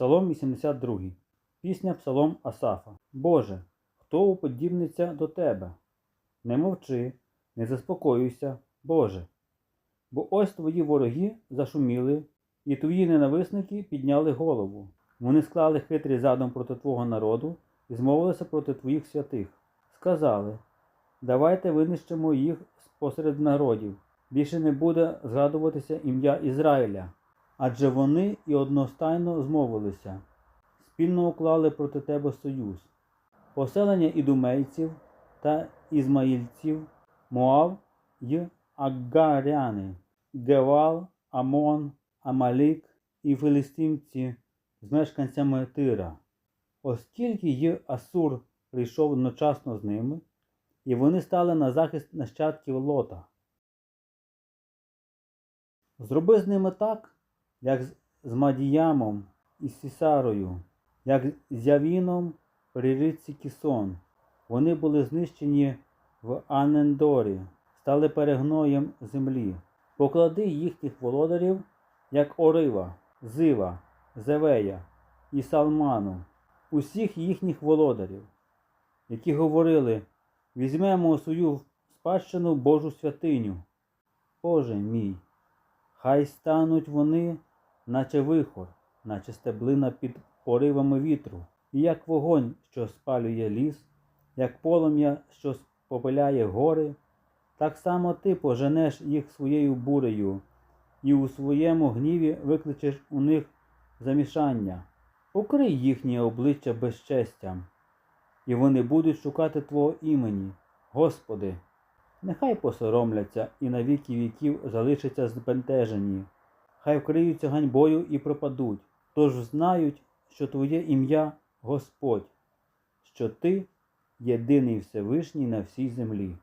Псалом 82. Пісня Псалом Асафа. Боже, хто уподібниться до тебе? Не мовчи, не заспокоюйся, Боже. Бо ось твої вороги зашуміли, і твої ненависники підняли голову. Вони склали хитрий задум проти твого народу і змовилися проти твоїх святих. Сказали: Давайте винищимо їх посеред народів. Більше не буде згадуватися ім'я Ізраїля. Адже вони і одностайно змовилися, спільно уклали проти тебе союз. Поселення ідумейців та ізмаїльців, Моав й Аггаряни, Гевал, Амон, Амалік і филистимці з мешканцями Тира. Оскільки й Асур прийшов одночасно з ними, і вони стали на захист нащадків Лота. Зроби з ними так, як з- Мадіямом і Сісарою, як з Явіном при річці Кісон. Вони були знищені в Анендорі, стали перегноєм землі. Поклади їхніх володарів, як Орива, Зива, Зевея і Салману, усіх їхніх володарів, які говорили: візьмемо свою спадщину Божу святиню. Боже мій, хай стануть вони, наче вихор, наче стеблина під поривами вітру, і як вогонь, що спалює ліс, як полум'я, що спопиляє гори, так само ти поженеш їх своєю бурею, і у своєму гніві викличеш у них замішання. Покрий їхнє обличчя безчестям, і вони будуть шукати Твого імені, Господи. Нехай посоромляться і на віки віків залишаться збентежені, хай вкриються ганьбою і пропадуть, тож знають, що Твоє ім'я Господь, що Ти єдиний Всевишній на всій землі.